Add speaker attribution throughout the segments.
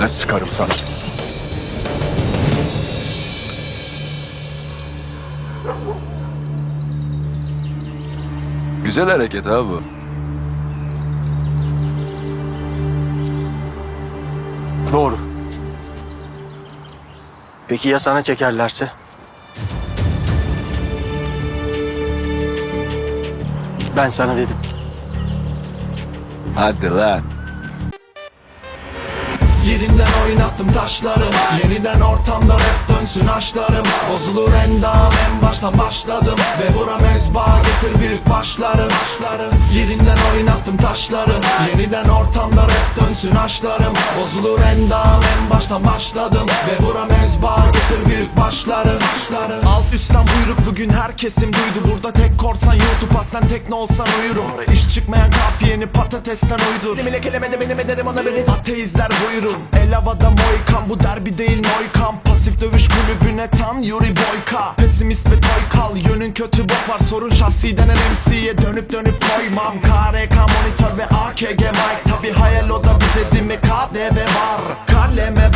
Speaker 1: Ben sıkarım sana. Güzel hareket ha bu.
Speaker 2: Doğru. Peki ya sana çekerlerse? Ben sana dedim.
Speaker 1: Hadi lan.
Speaker 3: Yerinden oynattım taşları. Yeniden ortamda rap dönsün aşlarım Bozulur endam. En baştan başladım Ve vura mezba. Getir büyük başları başları Yerinden oynattım taşları Yeniden ortamda rap dönsün aşlarım Bozulur endam. En baştan başladım Ve vura mezba. Getir büyük başları başları Alt üstten buyruk bugün herkesin duydu. Burada tek korsan YouTube aslen tekne olsan uyurum. İş çıkmayan kafiyeni patatesten uydur. Demile kelime de benim ederim ona beni Ateizler buyurun. El havada moikan bu derbi değil moikan Pasif dövüş kulübüne tam Yuri Boyka. Pesimist ve toy kal yönün kötü bok var. Sorun şahsi denen MC'ye dönüp dönüp koymam. KRK monitör ve AKG mic. Tabi hayal o da bize değil mi? KDV var. Kaleme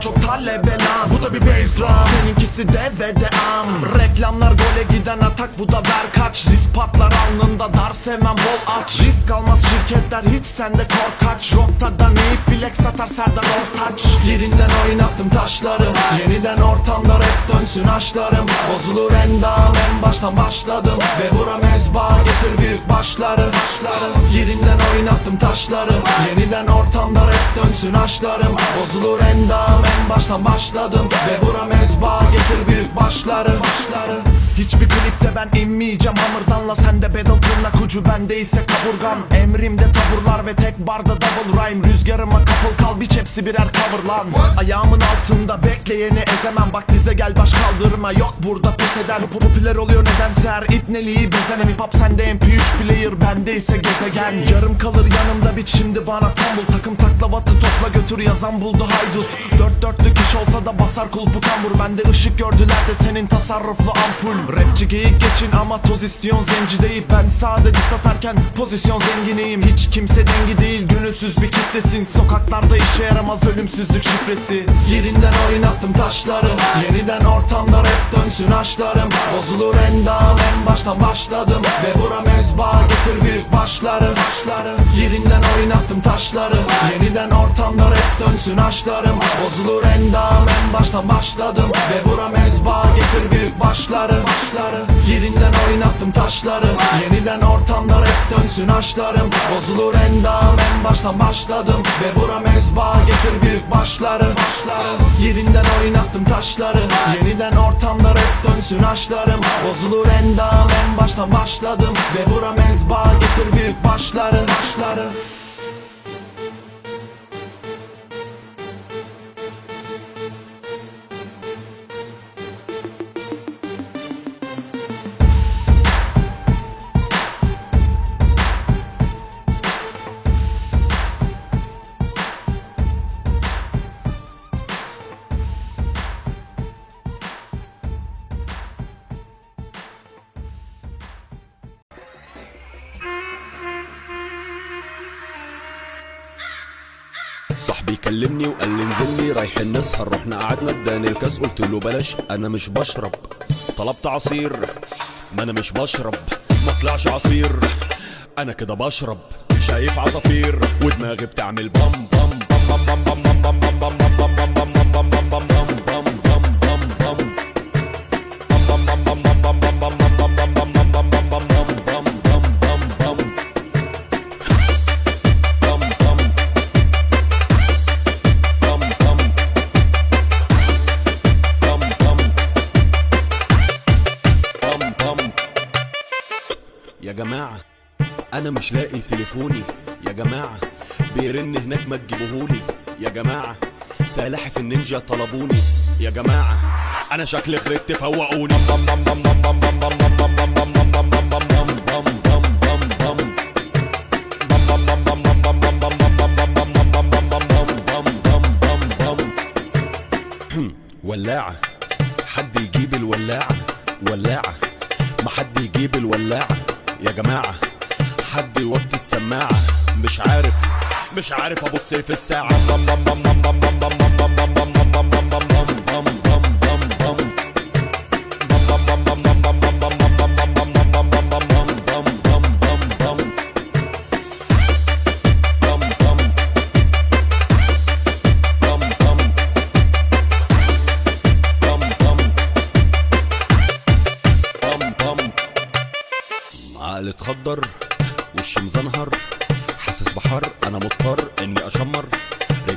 Speaker 3: çok talebe lan. Bu da bir bass drum. Seninkisi de ve de am. Reklamlar gole giden atak bu da ver kaç. Risk patlar alnında dar sevmem bol aç. Risk almaz şirketler hiç sende korkaç. Roktadan iyi flex satar Serdar Ortaç. Yerinden oynattım taşları Yeniden ortamda rap dönsün aşlarım Bozulur endam en baştan başladım. Ve vura mezba getir büyük başları. Başları Yerinden oynattım taşları. Yeniden ortamda rap dönsün aşlarım Bozulur endam en baştan başladım. Ve vura mezba getir büyük başları başları Hiçbir klipte ben inmeyeceğim. Hamurdanla Sende battle tırnak ucu bende ise kaburgan Emrimde taburlar ve tek barda double rhyme. Rüzgarıma kapıl kal biç hepsi birer cover lan. Ayağımın altında bekleyeni ezemem. Bak dize gel baş kaldırma. Yok burada pes eden. Popüler oluyor nedense her ipneliği bezenem Hip hop sende MP3 player bende ise gezegen. Yarım kalır yanımda bit şimdi bana tombul Takım taklavatı topla götür yazan buldu haydut. Dört dörtlük iş olsa da basar kulpu kambur Bende ışık gördüler de senin tasarruflu ampul Rapçi geyik geçin ama toz istiyorsun zenci değil. Ben sadece satarken pozisyon zenginiyim. Hiç kimse dengi değil gönülsüz bir kitlesin. Sokaklarda işe yaramaz ölümsüzlük şifresi. Yerinden oynattım taşları Yeniden ortamda rap dönsün aşlarım Bozulur endam en baştan başladım. Ve vura mezba getir büyük başları başları. Yerinden oynattım taşları Yeniden ortamda rap dönsün aşlarım Bozulur endam en baştan başladım. Ve vura mezba getir büyük başları başları Yerinden oynattım taşları. Yeniden ortamda rap dönsün aşlarım Bozulur endam en baştan başladım. Ve vura mezba getir büyük başları. Başları Yerinden oynattım taşları. Yeniden ortamda rap dönsün aşlarım Bozulur endam en baştan başladım. Ve vura mezba getir büyük başları başları
Speaker 4: صاحبي كلمني وقال لي انزل لي رايحين نسهر رحنا قعدنا اداني الكاس قلت له بلاش أنا مش بشرب طلبت عصير ما أنا مش بشرب ما طلعش عصير أنا كده بشرب شايف عصافير ودماغي بتعمل بام بام بام بام بام بام بام بام بام بام بام بام بام بام بام بام بام بام بام أنا مش لاقي تليفوني. يا جماعة بيرن هناك ما تجيبوهولي. يا جماعة سلاحف النينجا طلبوني. يا جماعة أنا شكلي خرجت فوقوني. بام بام بام بام مش عارف ابص في الساعة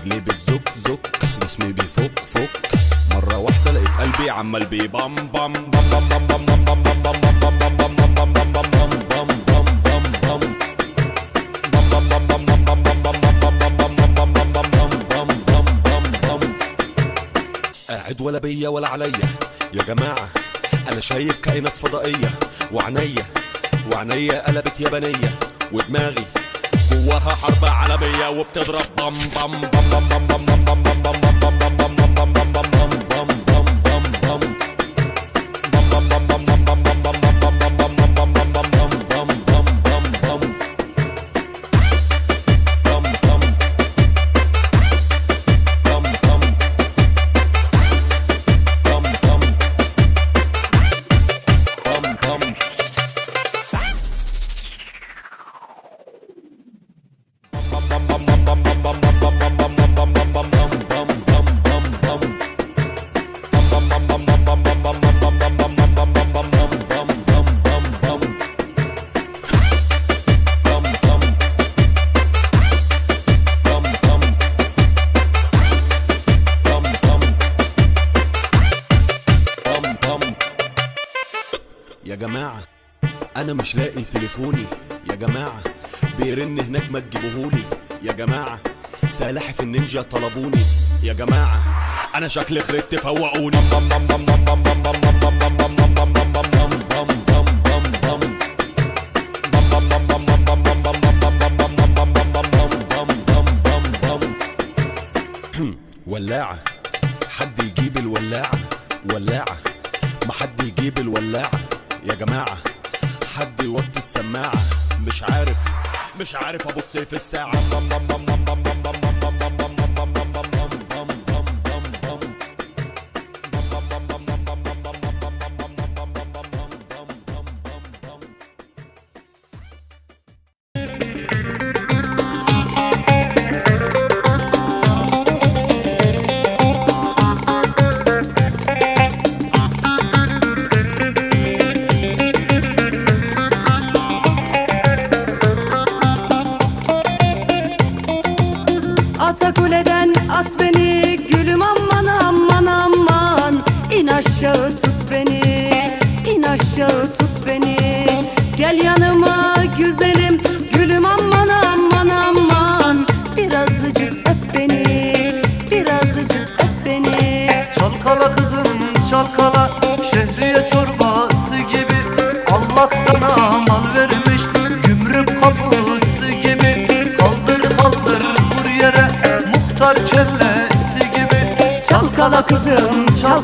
Speaker 4: رجلي بتزك زك جسمي بيفك فك مرة واحدة لقيت قلبي عمال بيبم بم بم بم بم بم بم بم بم بم بم بم بم بم بم بم بم. قاعد ولا بيا ولا عليا يا جماعة أنا شايف كائنات فضائية وعنيا وعنيا قلبت يابانية ودماغي جواها حرب عالمية وبتضرب بم بم. يا جماعة أنا مش لاقي تليفوني. يا جماعة بيرن هناك ما تجيبوهولي. يا جماعة سلاحف النينجا طلبوني. يا جماعة أنا شكلي خربت فوقوني. ولاعة حد يجيب الولاعة؟ ولاعة ما حد يجيب الولاعة. يا جماعة حد يوطي السماعة؟ مش عارف. مش عارف أبص في الساعة.
Speaker 1: Tut beni. İn aşağı tut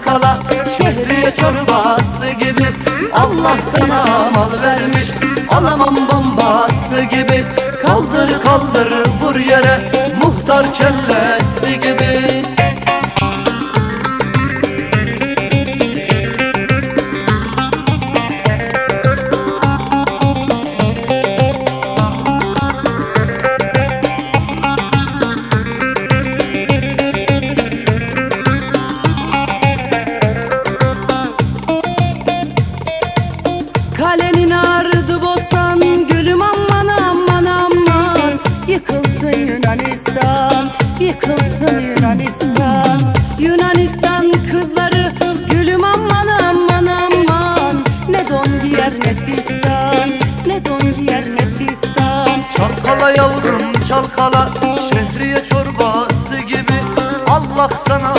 Speaker 5: çalkala şehriye çorbası gibi. Allah sana mal vermiş alamam bombası gibi. Kaldır kaldır vur yere muhtar kellesi
Speaker 1: giyer ne fistan, ne don giyer ne fistan
Speaker 5: Çalkala yavrum çalkala Şehriye çorbası gibi. Allah sana